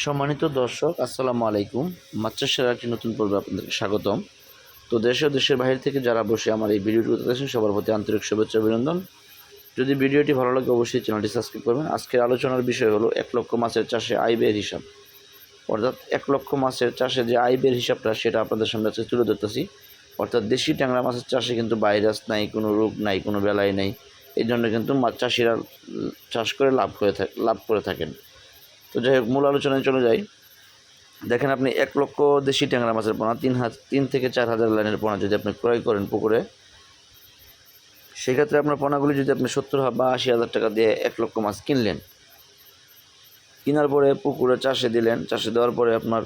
সম্মানিত দর্শক, আসসালামু আলাইকুম। চাষের একটি নতুন পর্বে আপনাদেরকে স্বাগতম। তো দেশে ও দেশের বাইরে থেকে যারা বসে আমার এই ভিডিওটি দেখছেন, সবার প্রতি আন্তরিক শুভেচ্ছা, অভিনন্দন। যদি ভিডিওটি ভালো লাগে, অবশ্যই চ্যানেলটি সাবস্ক্রাইব করবেন। আজকের আলোচনার বিষয় হলো, এক লক্ষ মাছের চাষে আয় ব্যয়ের হিসাব। অর্থাৎ এক লক্ষ মাছের চাষে যে আয় ব্যয়ের হিসাবটা, সেটা আপনাদের সামনে আজকে তুলে ধরতেছি। অর্থাৎ দেশি ট্যাংরা মাছের চাষে কিন্তু ভাইরাস নাই, কোনো রোগ নাই, কোনো বেলায় নেই। এই জন্য কিন্তু মাছ চাষিরা চাষ করে লাভ করে থাকে লাভ করে থাকেন। তো যাই হোক, মূল আলোচনায় চলে যাই। দেখেন আপনি এক লক্ষ দেশি ট্যাংরা মাছের পোনা, তিন হাজার তিন থেকে চার হাজার লাইনের পোনা যদি আপনি ক্রয় করেন পুকুরে, সেক্ষেত্রে আপনার পোনাগুলি যদি আপনি সত্তর বা আশি হাজার টাকা দিয়ে এক লক্ষ মাছ কিনলেন, কেনার পরে পুকুরে চাষে দিলেন, চাষে দেওয়ার পরে আপনার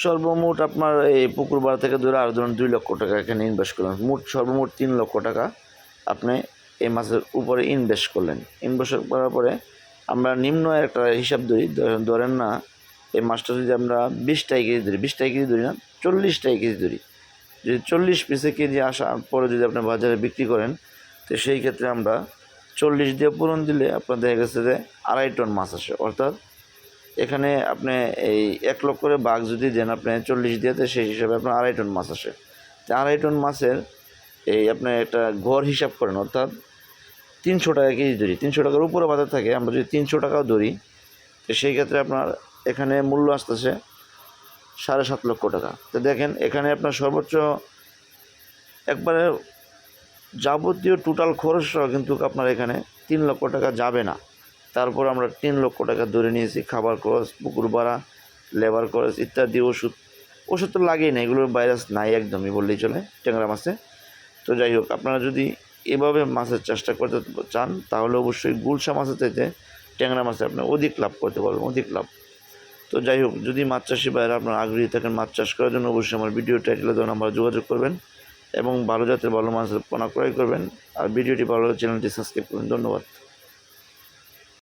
সর্বমোট আপনার এই পুকুর বাড়া থেকে ধরে আর ধরুন দুই লক্ষ টাকা এখানে ইনভেস্ট করলেন। মোট সর্বমোট তিন লক্ষ টাকা আপনি এই মাছের উপরে ইনভেস্ট করলেন। ইনভেস্ট করার পরে আমরা নিম্ন একটা হিসাব ধরি ধরেন- না, এই মাছটা যদি আমরা বিশটাই কেজি ধরি, বিশটাই কেজি ধরি না, চল্লিশটাই কেজি ধরি। যদি চল্লিশ পিসে কেজি আসার পরে যদি আপনি বাজারে বিক্রি করেন, তো সেই ক্ষেত্রে আমরা চল্লিশ দিয়ে পূরণ দিলে আপনার দেখা গেছে যে আড়াই টন মাছ আসে। অর্থাৎ এখানে আপনি এই এক লক্ষ করে বাঘ যদি দেন, আপনি চল্লিশ দিয়ে তো সেই হিসাবে আপনার আড়াই টন মাছ আসে। তো আড়াই টন মাছের এই আপনি একটা ঘর হিসাব করেন, অর্থাৎ তিনশো টাকা কেজি ধরি। তিনশো টাকার উপরে বাজার থাকে, আমরা যদি তিনশো টাকাও ধরি, তো সেই ক্ষেত্রে আপনার এখানে মূল্য আসতেছে সাড়ে সাত লক্ষ টাকা। তো দেখেন, এখানে আপনার সর্বোচ্চ একবারে যাবতীয় টোটাল খরচ সহ কিন্তু আপনার এখানে তিন লক্ষ টাকা যাবে না। তারপর আমরা তিন লক্ষ টাকা ধরে নিয়েছি, খাবার খরচ, পুকুর ভাড়া, লেবার খরচ ইত্যাদি, ওষুধ। ওষুধ তো লাগেই না, এগুলোর ভাইরাস নাই একদমই বললেই চলে, ট্যাংরা মাছে। তো যাই হোক, আপনারা যদি এভাবে মাছের চাষটা করতে চান, তাহলে অবশ্যই গুলশা মাছের চাইতে ট্যাংরা মাছে আপনি অধিক লাভ করতে পারবেন, অধিক লাভ। তো যাই হোক, যদি মাছ চাষি বাইরে আপনার আগ্রহী থাকেন মাছ চাষ করার জন্য, অবশ্যই আমার ভিডিও টাইটেলে ধরুন আমরা যোগাযোগ করবেন এবং ভালো জাতের ভালো মাছের পোনা ক্রয় করবেন। আর ভিডিওটি ভালো চ্যানেলটি সাবস্ক্রাইব করবেন ধন্যবাদ।